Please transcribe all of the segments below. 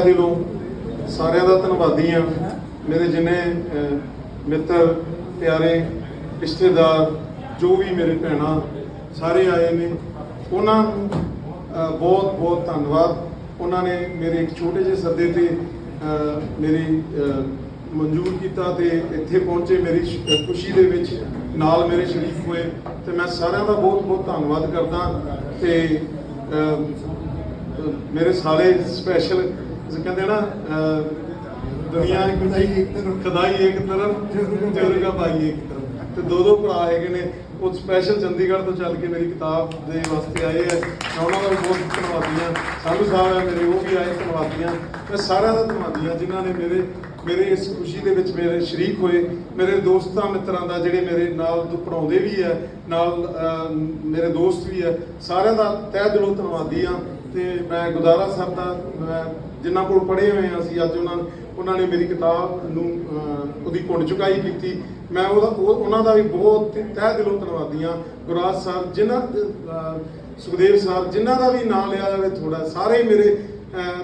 ਦਿਲੋਂ ਸਾਰਿਆਂ ਦਾ ਧੰਨਵਾਦੀ ਆ ਮੇਰੇ ਜਿੰਨੇ ਮਿੱਤਰ, ਪਿਆਰੇ, ਰਿਸ਼ਤੇਦਾਰ, ਜੋ ਵੀ ਮੇਰੇ ਭੈਣਾਂ ਸਾਰੇ ਆਏ ਨੇ, ਉਹਨਾਂ ਨੂੰ ਬਹੁਤ ਬਹੁਤ ਧੰਨਵਾਦ। ਉਹਨਾਂ ਨੇ ਮੇਰੇ ਇੱਕ ਛੋਟੇ ਜਿਹੇ ਸੱਦੇ ਤੇ ਮੇਰੀ ਮਨਜ਼ੂਰ ਕੀਤਾ ਤੇ ਇੱਥੇ ਪਹੁੰਚੇ ਮੇਰੀ ਖੁਸ਼ੀ ਦੇ ਵਿੱਚ, ਨਾਲ ਮੇਰੇ ਸ਼ਰੀਕ ਹੋਏ। ਤੇ ਮੈਂ ਸਾਰਿਆਂ ਦਾ ਬਹੁਤ ਬਹੁਤ ਧੰਨਵਾਦ ਕਰਦਾ। ਤੇ ਮੇਰੇ ਸਾਰੇ ਸਪੈਸ਼ਲ ਜਿਵੇਂ ਕਹਿੰਦੇ ਨਾ ਅਹ, ਦੁਨੀਆ ਖੁਦਾਈ ਇੱਕ ਤਰਫ। ਖਦਾਈ ਇੱਕ ਤਰਫ ਜੁਰਗਾ ਭਾਈ ਇੱਕ ਤਰਫ ਤੇ ਦੋ ਦੋ ਭਰਾ ਹੈਗੇ ਨੇ। ਉਹ ਸਪੈਸ਼ਲ ਚੰਡੀਗੜ੍ਹ ਤੋਂ ਚੱਲ ਕੇ ਮੇਰੀ ਕਿਤਾਬ ਦੇ ਵਾਸਤੇ ਆਏ ਆ। ਮੈਂ ਉਹਨਾਂ ਦਾ ਬਹੁਤ ਧੰਨਵਾਦੀ ਹਾਂ। ਸਾਧੂ ਸਾਹਿਬ ਹੈ ਮੇਰੇ ਉਹ ਵੀ ਆਏ ਧੰਨਵਾਦੀ ਹਾਂ। ਮੈਂ ਸਾਰਿਆਂ ਦਾ ਧੰਨਵਾਦੀ ਹਾਂ ਜਿਨ੍ਹਾਂ ਨੇ ਮੇਰੇ ਮੇਰੇ ਇਸ ਖੁਸ਼ੀ ਦੇ ਵਿੱਚ ਮੇਰੇ ਸ਼ਰੀਕ ਹੋਏ। ਮੇਰੇ ਦੋਸਤਾਂ ਮਿੱਤਰਾਂ ਦਾ ਜਿਹੜੇ ਮੇਰੇ ਨਾਲ ਤੋਂ ਪੜਾਉਂਦੇ ਵੀ ਹੈ ਨਾਲ ਮੇਰੇ ਦੋਸਤ ਵੀ ਹੈ ਸਾਰਿਆਂ ਦਾ ਤਹਿ ਦਿਲੋਂ ਧੰਨਵਾਦੀ ਹਾਂ। ਤੇ ਮੈਂ ਗੁਦਾਰਾ ਸਾਹਿਬ ਦਾ ਮੈਂ ਜਿਨ੍ਹਾਂ ਕੋਲ ਪੜ੍ਹੇ ਹੋਏ ਹਾਂ ਅਸੀਂ, ਅੱਜ ਉਹਨਾਂ ਉਹਨਾਂ ਨੇ ਮੇਰੀ ਕਿਤਾਬ ਨੂੰ ਉਹਦੀ ਕੁੰਡ ਚੁਕਾਈ ਕੀਤੀ। ਮੈਂ ਉਹਦਾ ਉਹਨਾਂ ਦਾ ਵੀ ਬਹੁਤ ਤਹਿ ਦਿਲੋਂ ਧੰਨਵਾਦੀ ਹਾਂ। ਗੁਰਾਜ ਸਾਹਿਬ ਜਿਨ੍ਹਾਂ ਸੁਖਦੇਵ ਸਾਹਿਬ ਜਿਨ੍ਹਾਂ ਦਾ ਵੀ ਨਾਮ ਲਿਆ ਜਾਵੇ ਥੋੜਾ ਸਾਰੇ ਮੇਰੇ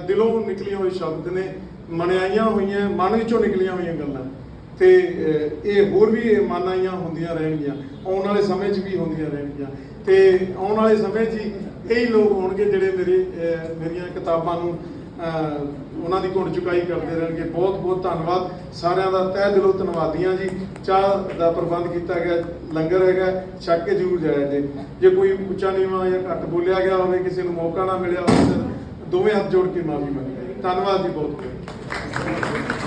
ਦਿਲੋਂ ਨਿਕਲੀਆਂ ਹੋਏ ਸ਼ਬਦ ਨੇ ਮਨਿਆਈਆਂ ਹੋਈਆਂ, ਮਨ ਵਿੱਚੋਂ ਨਿਕਲੀਆਂ ਹੋਈਆਂ ਗੱਲਾਂ। ਤੇ ਇਹ ਹੋਰ ਵੀ ਇਹ ਮਨ ਆਈਆਂ ਹੁੰਦੀਆਂ ਰਹਿਣਗੀਆਂ। ਆਉਣ ਵਾਲੇ ਸਮੇਂ 'ਚ ਵੀ ਹੁੰਦੀਆਂ ਰਹਿਣਗੀਆਂ। ਤੇ ਆਉਣ ਵਾਲੇ ਸਮੇਂ 'ਚ ਹੀ ਇਹੀ ਲੋਕ ਹੋਣਗੇ ਜਿਹੜੇ ਮੇਰੇ ਮੇਰੀਆਂ ਕਿਤਾਬਾਂ ਨੂੰ ਉਹਨਾਂ ਦੀ ਗੁਣ ਚੁਕਾਈ ਕਰਦੇ ਰਹਿਣਗੇ। ਬਹੁਤ ਬਹੁਤ ਧੰਨਵਾਦ। ਸਾਰਿਆਂ ਦਾ ਤਹਿ ਦਿਲੋਂ ਧੰਨਵਾਦੀਆਂ ਜੀ। ਚਾਹ ਦਾ ਪ੍ਰਬੰਧ ਕੀਤਾ ਗਿਆ। ਲੰਗਰ ਹੈਗਾ, ਛੱਕ ਕੇ ਜ਼ਰੂਰ ਜਾਇਆ ਜੇ। ਜੇ ਕੋਈ ਉੱਚਾ ਨੀਵਾਂ ਜਾਂ ਘੱਟ ਬੋਲਿਆ ਗਿਆ ਹੋਵੇ, ਕਿਸੇ ਨੂੰ ਮੌਕਾ ਨਾ ਮਿਲਿਆ ਹੋਵੇ, ਤਾਂ ਦੋਵੇਂ ਹੱਥ ਜੋੜ ਕੇ ਮਾਫੀ ਮੰਗਦੇ ਧੰਨਵਾਦ ਜੀ ਬਹੁਤ ਬਹੁਤ।